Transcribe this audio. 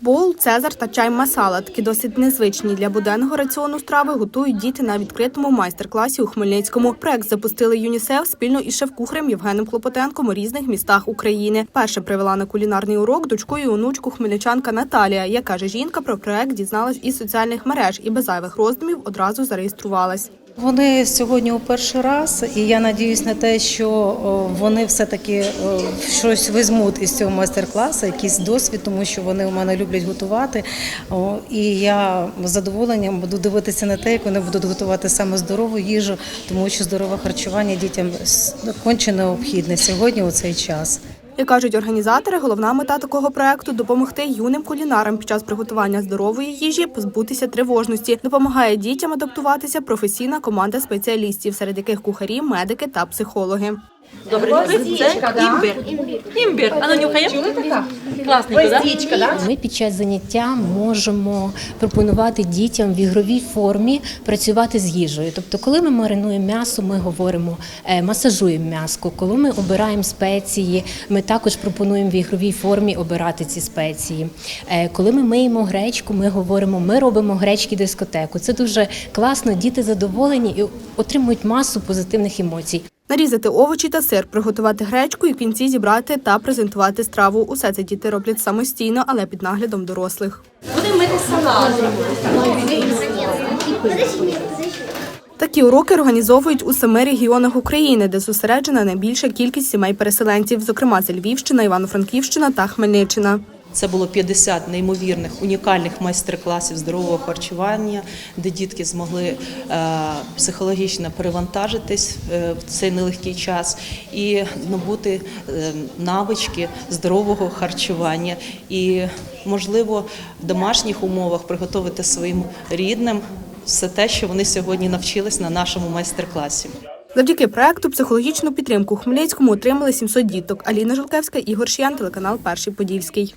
Боул, цезар та чай масала такі досить незвичні для буденного раціону страви готують діти на відкритому майстер-класі у Хмельницькому. Проект запустили ЮНІСЕФ спільно із шеф-кухарем Євгеном Клопотенком у різних містах України. Перше привела на кулінарний урок дочку і онучку хмельничанка Наталія. Як каже жінка, про проект дізналась із соціальних мереж і без зайвих роздумів одразу зареєструвалась. Вони сьогодні у перший раз, і я надіюсь на те, що вони все-таки щось візьмуть із цього майстер-класу, якийсь досвід, тому що вони у мене люблять готувати. І я з задоволенням буду дивитися на те, як вони будуть готувати саме здорову їжу, тому що здорове харчування дітям конче необхідне сьогодні у цей час. Як кажуть організатори, головна мета такого проекту допомогти юним кулінарам під час приготування здорової їжі позбутися тривожності. Допомагає дітям адаптуватися професійна команда спеціалістів, серед яких кухарі, медики та психологи. Добре. Це імбир. Імбир. А ну нюхаємо. Класненько, так? Ми під час заняття можемо пропонувати дітям в ігровій формі працювати з їжею. Тобто, коли ми маринуємо м'ясо, ми говоримо е, масажуємо м'яско. Коли ми обираємо спеції, ми також пропонуємо в ігровій формі обирати ці спеції. Е, Коли ми миємо гречку, ми говоримо, ми робимо гречки дискотеку. Це дуже класно. Діти задоволені і отримують масу позитивних емоцій. Нарізати овочі та сир, приготувати гречку і в кінці зібрати та презентувати страву. Усе це діти роблять самостійно, але під наглядом дорослих. Будемо мити салат. Такі уроки організовують у семи регіонах України, де зосереджена найбільша кількість сімей переселенців, зокрема це Львівщина, Івано-Франківщина та Хмельниччина. Це було 50 неймовірних унікальних майстер-класів здорового харчування, де дітки змогли е, психологічно перевантажитись е, в цей нелегкий час і набути е, навички здорового харчування і, можливо, в домашніх умовах приготувати своїм рідним все те, що вони сьогодні навчились на нашому майстер-класі. Завдяки проекту психологічну підтримку Хмельницькому отримали 700 діток. Аліна Жолкевська, Ігор Шиян, телеканал Перший Подільський.